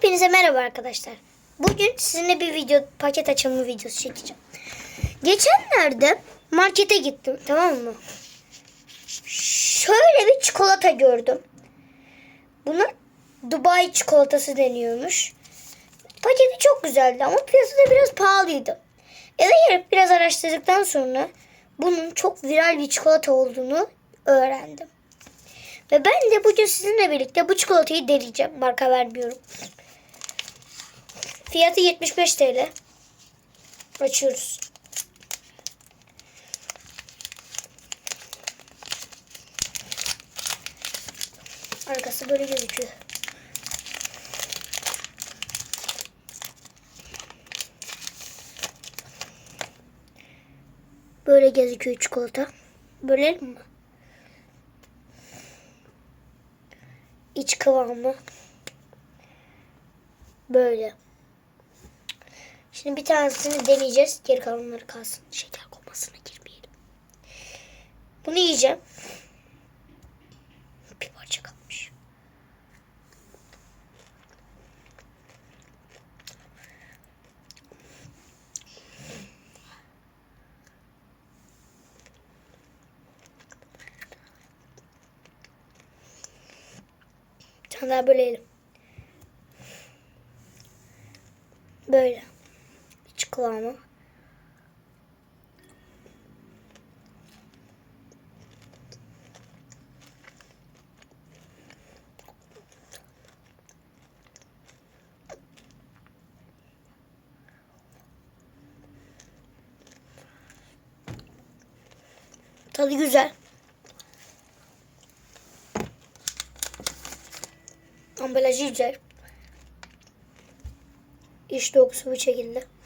Hepinize merhaba arkadaşlar. Bugün sizinle bir video paket açılımı videosu çekeceğim. Geçenlerde markete gittim tamam mı? Şöyle bir çikolata gördüm. Buna Dubai çikolatası deniyormuş. Paketi çok güzeldi ama fiyatı da biraz pahalıydı. Eve gelip biraz araştırdıktan sonra bunun çok viral bir çikolata olduğunu öğrendim. Ve ben de bugün sizinle birlikte bu çikolatayı deneyeceğim. Marka vermiyorum. Fiyatı 75 TL. Açıyoruz. Arkası böyle gözüküyor. Böyle gözüküyor çikolata. Bölelim mi? İç kıvamı böyle. Şimdi bir tanesini deneyeceğiz. Geri kalanları kalsın. Şeker komasına girmeyelim. Bunu yiyeceğim. Bir parça kalmış. Bir tane daha bölelim. Böyle. Kıvamı. Tadı güzel. Ambalajı güzel. İç dokusu bu şekilde.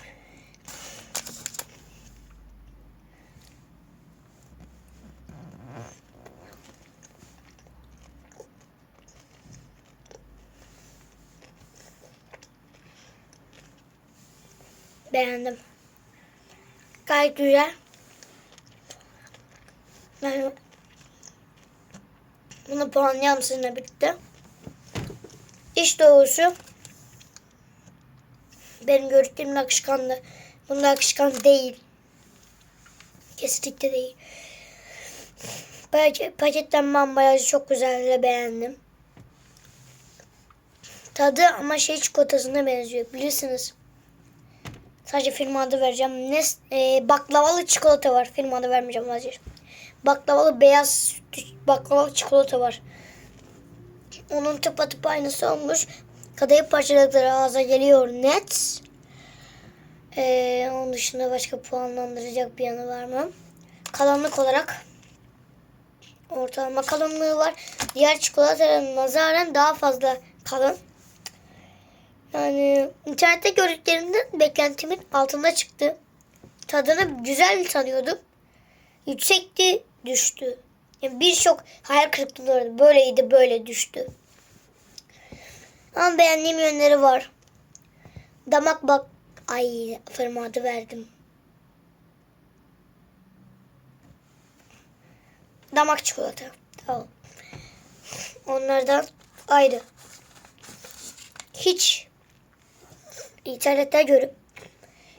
Beğendim. Gayet güzel. Ben bunu puanlayalım sizinle birlikte. İç doğrusu benim gördüklerim akışkandı. Bunda akışkan değil. Kesinlikle değil. Paket, paketlenme ambalajı çok güzel beğendim. Tadı ama şey çikolatasına benziyor. Bilirsiniz. Sadece firma adı vereceğim. Ne, e, baklavalı çikolata var. Firma adı vermeyeceğim vazgeçtim. Baklavalı beyaz baklavalı çikolata var. Onun tıpatıp aynısı olmuş. Kadayıf parçacıkları ağza geliyor net. Ee, onun dışında başka puanlandıracak bir yanı var mı? Kalınlık olarak ortalama kalınlığı var. Diğer çikolataların nazaran daha fazla kalın. Yani internette gördüklerimden beklentimin altında çıktı. Tadını güzel sanıyordum. Yüksekti, düştü. Yani Birçok hayal kırıklığı böyleydi, böyle düştü. Ama beğendiğim yönleri var. Damak bak... Ay firma verdim. Damak çikolata. Tamam. Onlardan ayrı. Hiç internette görüp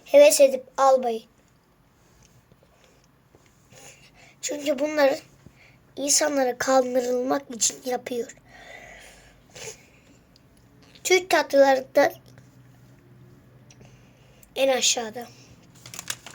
heves edip almayın. Çünkü bunları insanlara kandırılmak için yapıyor. Türk tatlılarında en aşağıda.